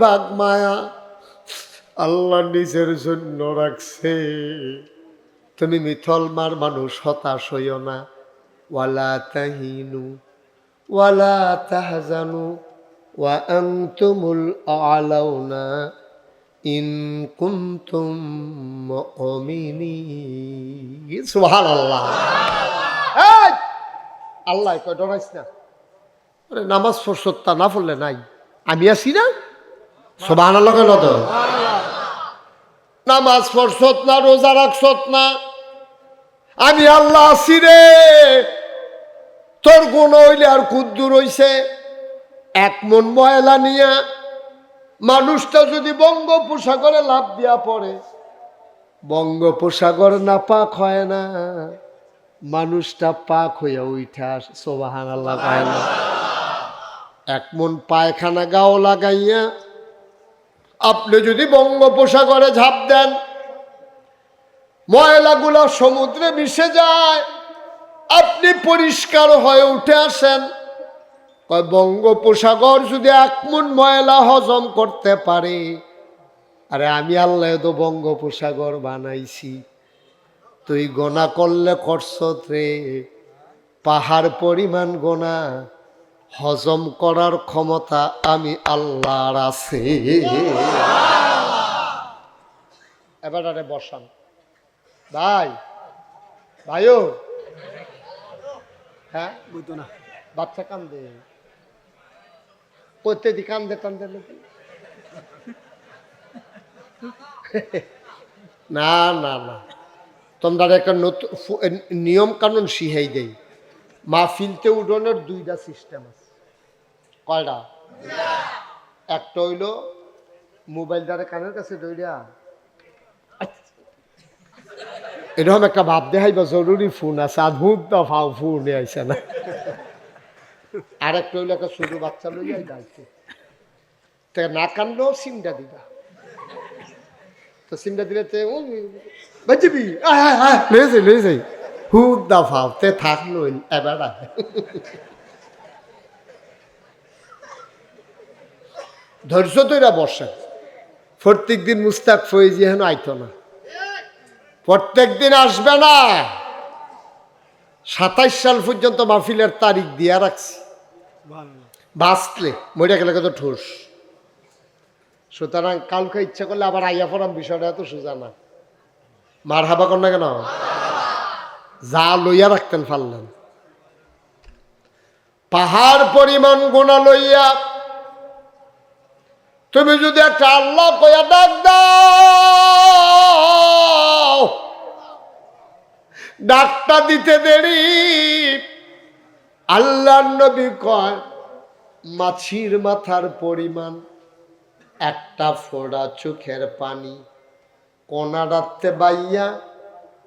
ভাগ মায়া। আল্লাহ নিজের জন্য রাখছে। তুমি মিথলমার মানুষ, হতাশ হইও না। ওয়ালা তাহিনু, ওয়ালা তাহজানু, ওয়া আনতুমুল আলাউনা, ইন কুনতুম মুমিনিন। সুবহানাল্লাহ! আল্লাহ কয়, ডরাইস না। নামাজ ফসত্তা না পড়লে নাই। আমি আছি না? আল্লাহ কেন তো নামাজ ফরসত না রোজা রাখছত না আমি আল্লাহ আছি রে। তোর গুণ হইলে আর কুদ্দুর হইছে। এক মন ময়লা নিয়া মানুষটা যদি বঙ্গোপসাগরে লাভ দিয়া পড়ে, বঙ্গোপসাগর না পাক হয় না। মানুষটা পাক হইয়া উঠা সোবাহান আল্লাহ পায় না। এক মন পায়খানা গাও লাগাইয়া আপনি যদি বঙ্গোপসাগরে ঝাঁপ দেন, ময়লাগুলো সমুদ্রে মিশে যায়, আপনি পরিষ্কার হয়ে উঠে আসেন। বঙ্গোপসাগর যদি এক মন ময়লা হজম করতে পারে, আরে আমি আল্লাহ তো বঙ্গোপসাগর বানাইছি। তুই গোনা করলে করছত রে পাহাড় পরিমাণ গোনা হজম করার ক্ষমতা আমি আল্লাহর আছে। এবার আরে বসান। ভাই ভাইও। হ্যাঁ? বুঝতো না। বাচ্চা কান্দে। করতে দি কান্দে কান্দে না না না। তোমরা একটা নতুন নিয়ম কানুন শিখাই দেই। মাহফিলতে উঠোনের দুইটা সিস্টেম আছে। কয়টা? একটা হইল দ্বারা কানের কাছে দইরা এরকম একটা ভাব দেখাই বা জরুরি ফোন আছে, আর ভূত দা ফাও ফোন আইসে না। আর একটা হইল একটা ছোট বাচ্চা লইয়াই যাইছে তে না কানলেও সিমটা দিবা। তো সিমটা দিলে তে ও বাজিবি। লয়ে যাই লয়ে যাই। হুদ দা ফাও তে থাকল এবার। ধৈর্য তৈরা বসে প্রত্যেক দিন মুস্তাক ফয়েজি এখন আইতো না প্রত্যেক দিন আসবে না সাতাইশ সাল পর্যন্ত মাহফিলের তারিখ দিয়া রাখছি বাঁচলে মরে গেলে কত ঠোস সুতরাং কালকে ইচ্ছা করলে আবার আইয়া পড়াম বিষয়টা এত সোজা না মার হাবা কর না কেন যা লইয়া রাখতেন পারলেন পাহাড় পরিমাণ গোনা লইয়া তুমি যদি একটা আল্লাহ কইয়া ডাক দাও, ডাকটা দিতে দেরি। আল্লাহ নবী কয়, মাছির মাথার পরিমাণ একটা ফোড়া চোখের পানি কোনাডাতে বাইয়া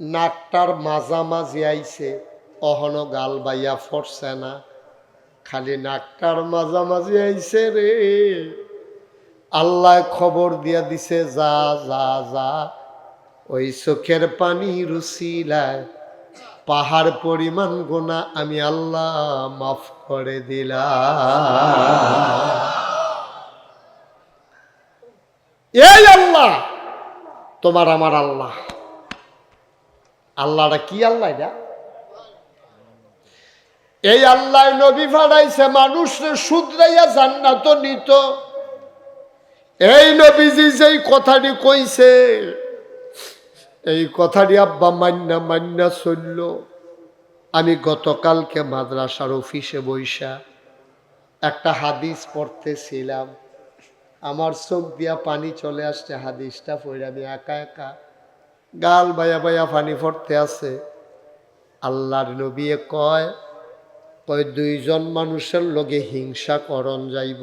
নাকটার মাঝামাঝি আইছে, অহন গাল বাইয়া ফরছে না। খালি নাকটার মাঝামাঝি আইছে রে। আল্লাহ খবর দিয়া দিছে, যা যা যা। ওই চোখের পানি রুচিলায় পাহাড় পরিমাণ গোনা আমি আল্লাহ মাফ করে দিলাম। এই আল্লাহ, তোমার আমার আল্লাহ। আল্লাহটা কি আল্লাহ এটা? এই আল্লাহ নবী ফাড়াইছে, মানুষরে শুধরাইয়া জান্নাত নিত। এই নবীজি যেই কথাটি কইছে, এই কথাটি আব্বা মান্না মান্না চলল। আমি গতকালকে মাদ্রাসার অফিসে বইসা একটা হাদিস পড়তেছিলাম। আমার চোখ দিয়া পানি চলে আসছে, হাদিসটা পড়ে আমি একা একা গাল বায়া বায়া পানি পড়তে আছে। আল্লাহর নবীয়ে কয় কয় দুইজন মানুষের লগে হিংসা করণ যাইব।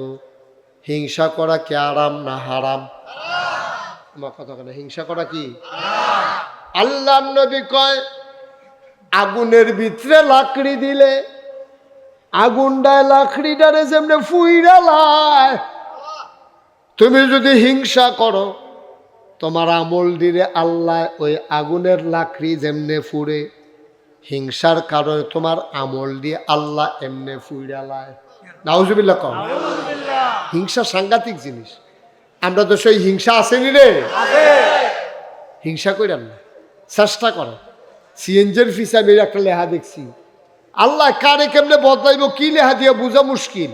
হিংসা করা কি আরাম না হারাম? আমার কথা কেন? হিংসা করা কি? আল্লাহ নবী কয়, আগুনের ভিতরে লাকড়ি দিলে, আগুনটায় লাকড়িটারে যেমনি ফুইরা লায়। তুমি যদি হিংসা করো তোমার আমল দিলে আল্লাহ ওই আগুনের লাকড়ি যেমনে ফুরে হিংসার কারণে তোমার আমল দিয়ে আল্লাহ এমনে ফুইরা লায়। নাউজুবিল্লাহ কম হিংসা সাংঘাতিক জিনিস। আমরা তো সেই হিংসা আসেনি রে। হিংসা করেন না। চেষ্টা করো সিএনজির ফিসে আমি একটা লেহা দেখছি। আল্লাহ কারে কেমনে বদলাইব কি লেহা দিয়ে বোঝা মুশকিল।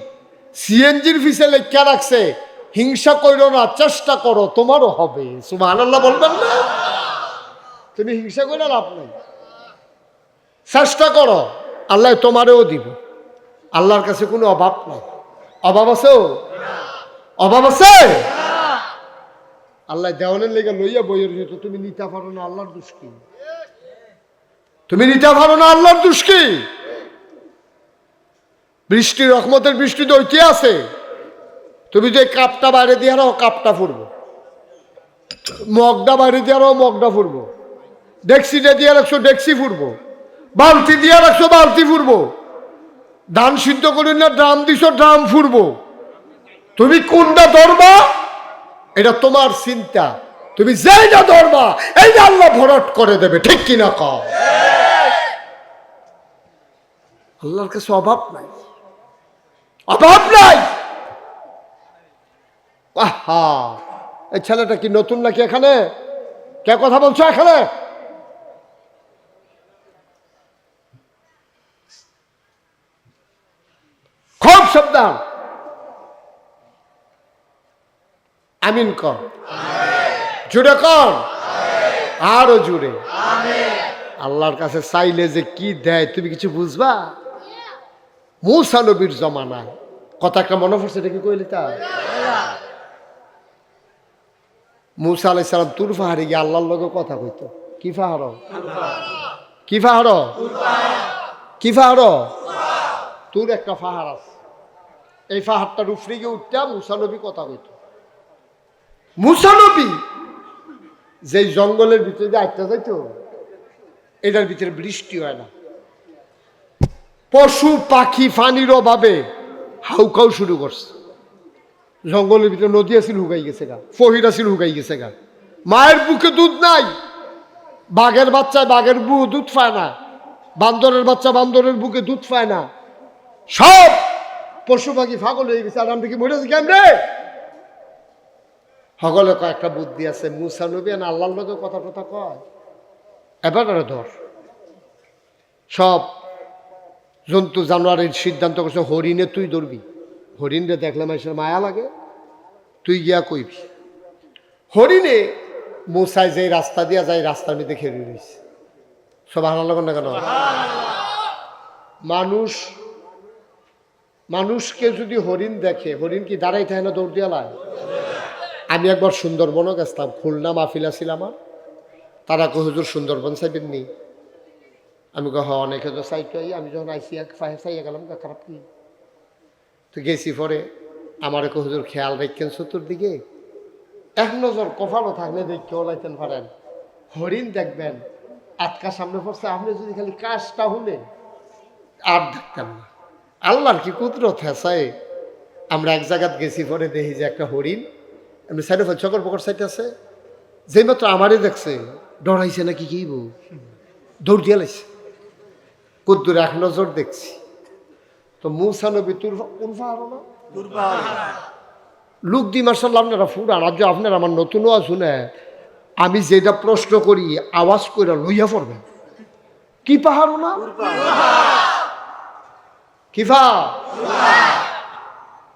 সিএনজির ফিসে লেখা রাখছে হিংসা করো না, চেষ্টা করো, তোমারও হবে। সুমান আল্লাহ বলবেন না? তুমি হিংসা করে লাভ নাই। চেষ্টা করো, আল্লাহ তোমারেও দিব। আল্লাহর কাছে কোনো অভাব নাই। অভাব আছে অভাব আছে? আল্লাহ দেওয়ানের লেগে লইয়া বইয়ের যেত তুমি নিতে পারো না, আল্লাহর দুষ্কি তুমি নিতে পারো না, আল্লাহর দুষ্কি বৃষ্টি, রহমতের বৃষ্টি তো ঐতি আছে। তুমি যে কাপটা বাইরে দিয়ে হারাও, কাপটা ফুরবো মগটা বাইরে দিয়ে হারাও, মগটা ফুরবো ডেক্সিটা দিয়ে রাখছো, ডেক্সি ফুরবো বালতি দিয়ে রাখছো, বালতি ফুরবো ধান সিদ্ধ করি না ড্রাম দিছো, ড্রাম ফুরবো তুমি কোনটা ধরবা? এটা তোমার চিন্তা। তুমি যেইটা ধরবা, এইটা আল্লাহ ভরট করে দেবে, ঠিক কিনা কও? আল্লাহর কাছে অভাব নাই। অভাব নাই। আহা এই ছেলেটা কি নতুন নাকি এখানে? কে কথা বলছো এখানে? খুব সাবধান। আমিন কর। জুড়ে কর। আরও জুড়ে। আল্লাহর কাছে চাইলে যে কি দেয় তুমি কিছু বুঝবা? মৌসা নবীর জমানা কথা একটা মনে পড়ছে এটা কি কইলি তা? মুসা আলাই সালাম তুর পাহাড়ে গিয়ে আল্লাহর লগে কথা কইতো। কি পাহাড়? কি পাহাড়? কি পাহাড়? তোর একটা পাহাড় আছে। এই পাহাড়টার উপরে গিয়ে উঠতে মুসানবী কথা কইতো। মুসানবী যে জঙ্গলের ভিতরে যে আটটা যাইতো, এটার ভিতরে বৃষ্টি হয় না। পশু পাখি ফানির অভাবে হাউকাও শুরু করছে। জঙ্গলের ভিতরে নদী আছিল হুকাই গেছে গা। ফহির আছিল হুকাই গেছে গা। মায়ের বুকে দুধ নাই। বাঘের বাচ্চা বাঘের বু দুধ পায় না। বান্দরের বাচ্চা বান্দরের বুকে দুধ পায় না। সব পশু পাখি ফাগল হয়ে গেছে। আর আমি কি মরেছি কেমনে? সকলে কয়েকটা বুদ্ধি আছে। মুসা নবী না আল্লাহর লোকের কথা কথা কয়। এবার আরও ধর। সব জন্তু, জানোয়ারের সিদ্ধান্ত করছে, হরিণে তুই ধরবি। হরিণরে দেখলে মানুষের মায়া লাগে। তুই গিয়া কইবি, হরিণে, মুসায় যে রাস্তা দিয়া যায় রাস্তার মধ্যে খেয়ে রয়েছে সব হারার লাগান না কেন? মানুষ, মানুষকে যদি হরিণ দেখে, হরিণ কি দাঁড়াই থাকে না দৌড় দিয়া লায়? আমি একবার সুন্দরবনও গেছিলাম, খুলনা মাহফিল আছিল আমার। তারা কো হুজুর, সুন্দরবন চাইবেন নি? আমি কহ অনেকে তো চাইতো আমি যখন আইসি চাইয়া গেলাম খারাপ কি? তো গেছি পরে, আমার হুজুর খেয়াল রাখছেন চতুর্দিকে? এক নজর কপালও থাকলে দেখতে ওলাইতেন পারেন। হরিণ দেখবেন, আটকা সামনে পড়ছে, আপনি যদি খালি কাজটা হলেন আর দেখতাম না। আল্লাহর কি কুদরত হেসায় আমরা এক জায়গাত গেছি পরে দেখি যে একটা হরিণ, এমনি সাইডে ফেল চকর পকর সাইড আছে যেই মাত্র আমারই দেখছে, ডরাইছে নাকি কি বউ দৌড় দিয়ে লাইছে। কুদ্দুর এক নজর দেখছি। তো মৌসা নবী তুর না লুক দি মার্শাল আপনারা ফুরান আজ আপনার আমার নতুন শুনে আমি যেটা প্রশ্ন করি আওয়াজ করে লইয়া পড়বেন। কি পাহাড়? না কিফা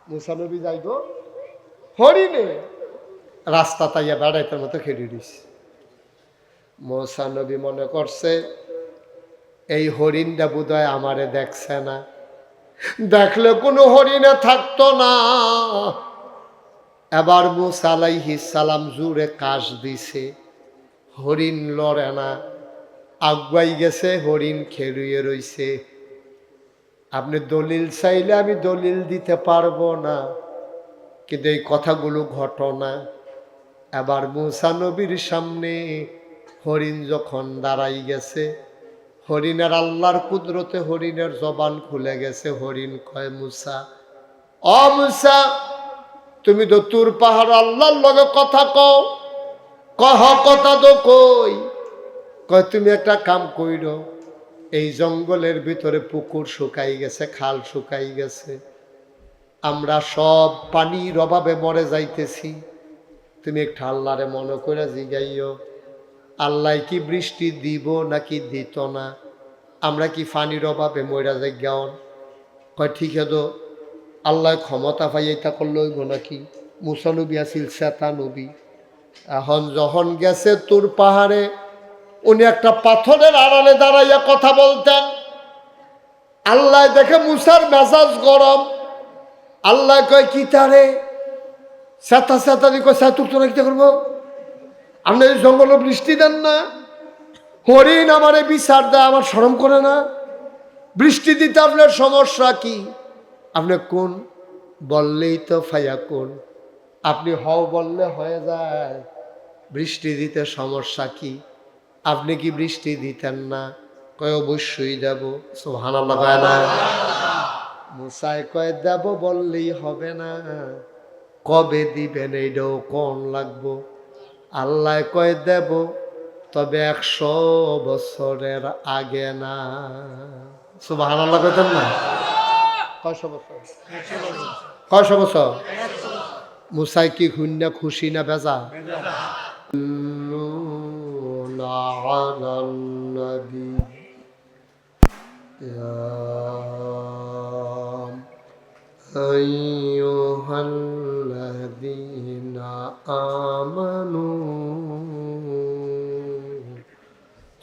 মুসানবী যাইব। হরিণে। রাস্তা তাইয়া বেড়াইতের মতো খেলে দিছে মোসানবী মনে করছে এই হরিণটা বোধহয় আমারে দেখছে না। দেখলে কোনো হরিণে থাকতো না। এবার মুসা আলাইহি সালাম জুড়ে কাশ দিছে। হরিণ লড়ে না। আগুয়াই গেছে, হরিণ খেলুয়ে রইছে। আপনি দলিল চাইলে আমি দলিল দিতে পারব না। কিন্তু এই কথাগুলো ঘটনা। এবার মুসা নবীর সামনে হরিণ যখন দাঁড়াই গেছে হরিণের আল্লাহর কুদরতে হরিণের জবান খুলে গেছে। হরিণ কয়, মুসা, অ মুসা, তুমি তো তুর পাহাড় আল্লাহর লগে কথা কও। কহ কথা তো কই। কয়, তুমি একটা কাম কইর, এই জঙ্গলের ভিতরে পুকুর শুকাই গেছে, খাল শুকাই গেছে। আমরা সব পানির অভাবে মরে যাইতেছি। তুমি একটু আল্লাহরে মনে করে জিগাইও। আল্লাহ কি বৃষ্টি দিব নাকি দিত না? আমরা কি ফানির অভাবে ময়রা যাই গাওন কয়, ঠিক তো, আল্লাহ ক্ষমতা পাই এটা করলে হইব নাকি? মুসা নবী আছিল সেতা নবী। এখন যখন গেছে তোর পাহাড়ে, উনি একটা পাথরের আড়ালে দাঁড়াইয়া কথা বলতেন। আল্লাহ দেখে মুসার মেজাজ গরম। আল্লাহ কয়, কি তারে? সেতা সেতানি কয় সেতুর তোরা কি করব? আপনি জঙ্গলে বৃষ্টি দেন না, হরিণ আমারে বিচার দেয়, আমার সরম করে না। বৃষ্টি দিতে আপনার সমস্যা কি? আপনি কোন? বললেই তো ফাইয়া কোন? আপনি হও বললে হয়ে যায়। বৃষ্টি দিতে সমস্যা কি? আপনি কি বৃষ্টি দিতেন না? কয় অবশ্যই দেব। না? মুসাই কয়, দেব বললেই হবে না। কবে দিবেন? এইটাও কোন লাগবো? আল্লাহ কয় দেব তবে একশো বছরের আগে না সুবাহান আল্লাহ কইতেন না কয়শো বছর কয়শো বছর মুসাই কি হুন্যা খুশি না বেজা على النبي يا أيها الذين آمنوا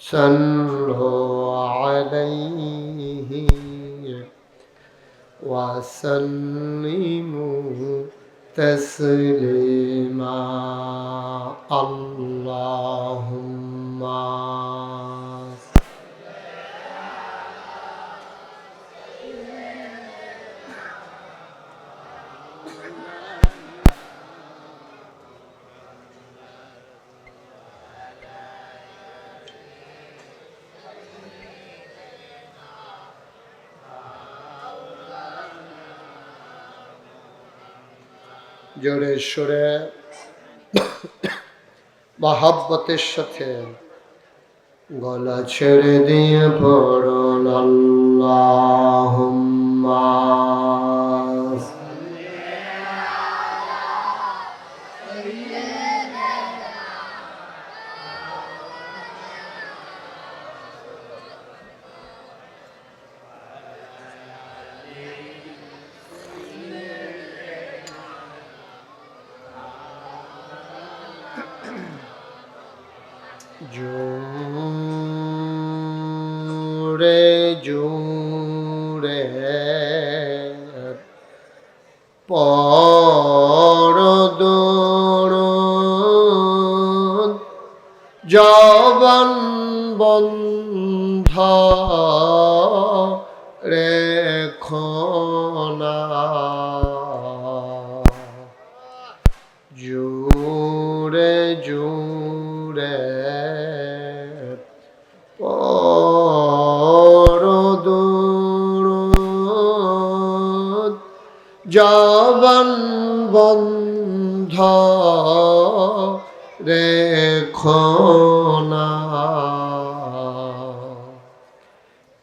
صلوا عليه وسلموا تسليما اللهم জোরে সরে মহাব্বতের সাথে গলা ছেড়ে দিয়ে পড়ল আল্লাহুম্মা। জোরে জুড়ে পর জবন বন্ধ রেখনা জবন বন্ধ রেখনা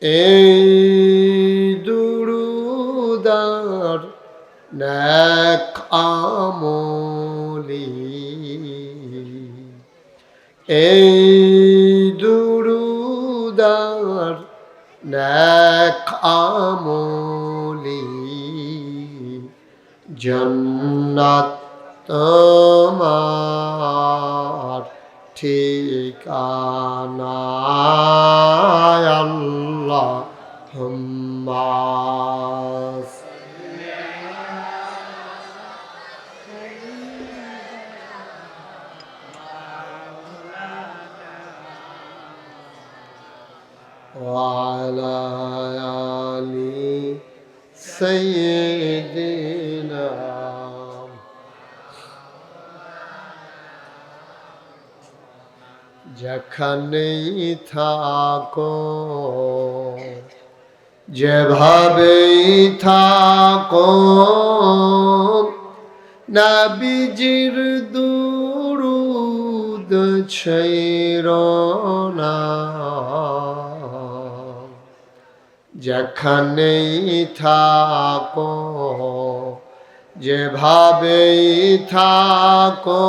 এই দুরুদার ন্যাক আমলি। এই দুরুদার ন্যাক আমলি। জন্নাত তোমার ঠিকানা আল্লাহ হুম্মাস وعلى آل سيدنا যেখানেই থাকো। যেভাবেই থাকো নাবিজির দুরুদ না। যেখানেই থাকো যেভাবেই থাকো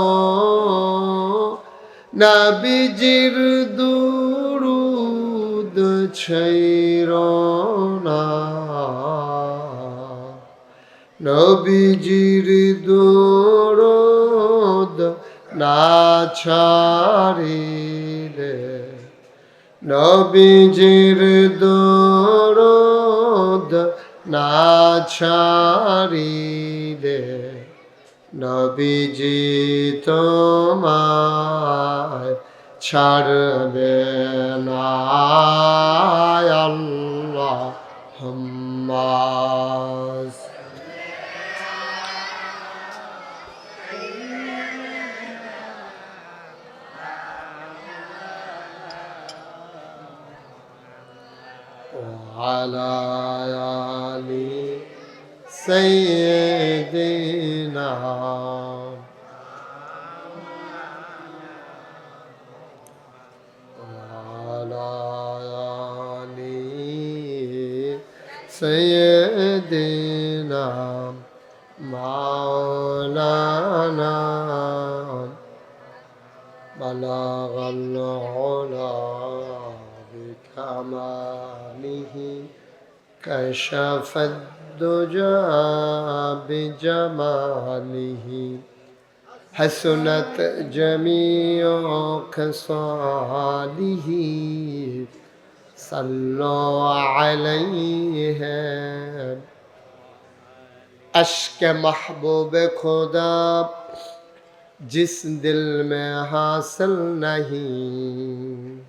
নবীজির দুরুদ छैর না। নবীজির দুরুদ না ছাড়িলে নবীজির দরদ না ছাড়িলে নবীজি তোমায় ছাড়বে না আল্লাহ হাম্মাস وعلى آل سيدنا وعلى آل سيدنا مولانا بلغ العلا بكماله كشف الدجا ہی۔ حسنت جميع ہی۔ صلو علیہ۔ اشک محبوب خدا، جس دل میں حاصل نہیں۔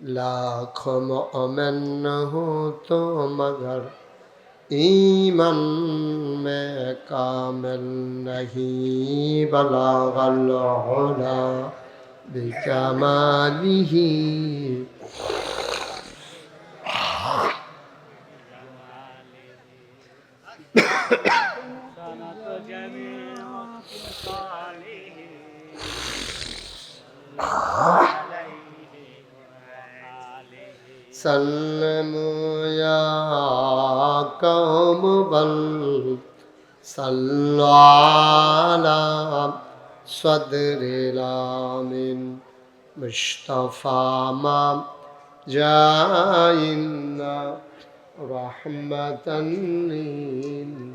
لاکھ مؤمن ہو تو مگر ایمن میں کامل نہیں بلاغ العلا بکمالہ Ah سلموا يا قوم بل صلوا على صدر الامين مصطفى ما جاءنا رحمة لل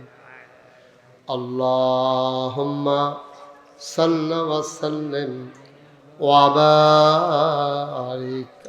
اللهم صل وسلم وبارك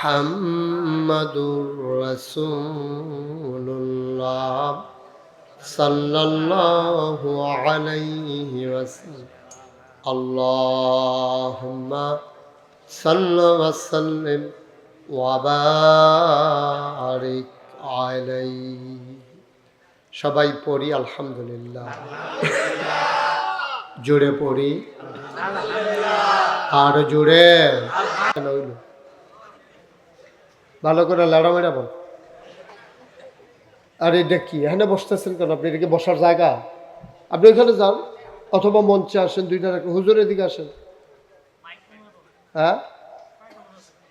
মোহাম্মদুর রসুল্লাহ সাল্লাল্লাহু আলাইহি ওয়াসাল্লাম। আল্লাহুম্মা সাল্লি ওয়া সাল্লিম ওয়া বারিক আলাইহি। সবাই পড়ি, আলহামদুলিল্লাহ। জুড়ে পড়ি। আর জুড়ে আলহামদুলিল্লাহ ভালো করে লাড়ামেড়া বল। আর এটা কি? এখানে বসতেছেন কেন আপনি? এদিকে বসার জায়গা? আপনি ওইখানে যান, অথবা মঞ্চে আসেন দুইটা রাখেন হুজুর এদিকে আসেন। হ্যাঁ?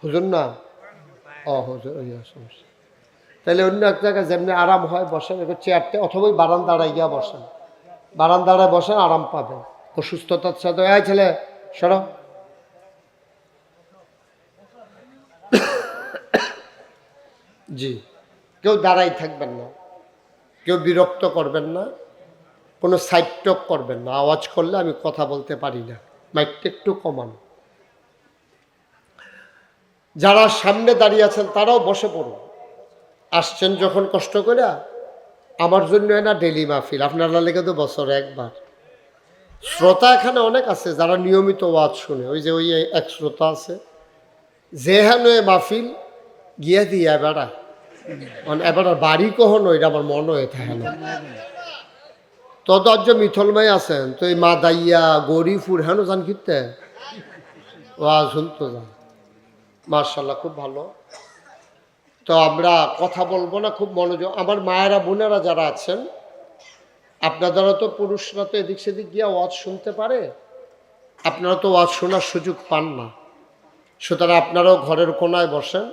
হুজুর না? ও, হুজুর, ওই সমস্যা তাহলে অন্য এক জায়গায় যেমনি আরাম হয়, বসেন এবার চেয়ারটা অথবা বারান্দাড়ায় গিয়া বসেন। বারান্দাড়ায় বসেন, আরাম পাবেন। অসুস্থতার সাথে এই ছেলে, সরো। জি। কেউ দাঁড়াই থাকবেন না। কেউ বিরক্ত করবেন না। কোনো সাইড টক করবেন না। আওয়াজ করলে আমি কথা বলতে পারি না। মাইকটা একটু কমান। যারা সামনে দাঁড়িয়ে আছেন, তারাও বসে পড়ুন। আসছেন যখন কষ্ট করে, আমার জন্য না ডেলি মাহফিল। আপনারা লেগে তো বছরে একবার। শ্রোতা এখানে অনেক আছে, যারা নিয়মিত ওয়াজ শুনে। ওই যে ওই এক শ্রোতা আছে। যেহেন মাহফিল গিয়ে দিয়া বেড়া এবার বাড়ি কখন ওইটা আমার মনে হয়ে থাকে না। তদর্য মিথলমাই আছেন তো এই মা দাইয়া গরিফুর হেন জান কিনতে ওয়াজ শুনতো যান মার্শাল্লাহ খুব ভালো। তো আমরা কথা বলব না, খুব মনোযোগ। আমার মায়েরা, বোনেরা যারা আছেন আপনারা তো পুরুষরা তো এদিক সেদিক গিয়ে ওয়াজ শুনতে পারে। আপনারা তো ওয়াজ শোনার সুযোগ পান না। সুতরাং আপনারাও ঘরের কোনায় বসেন।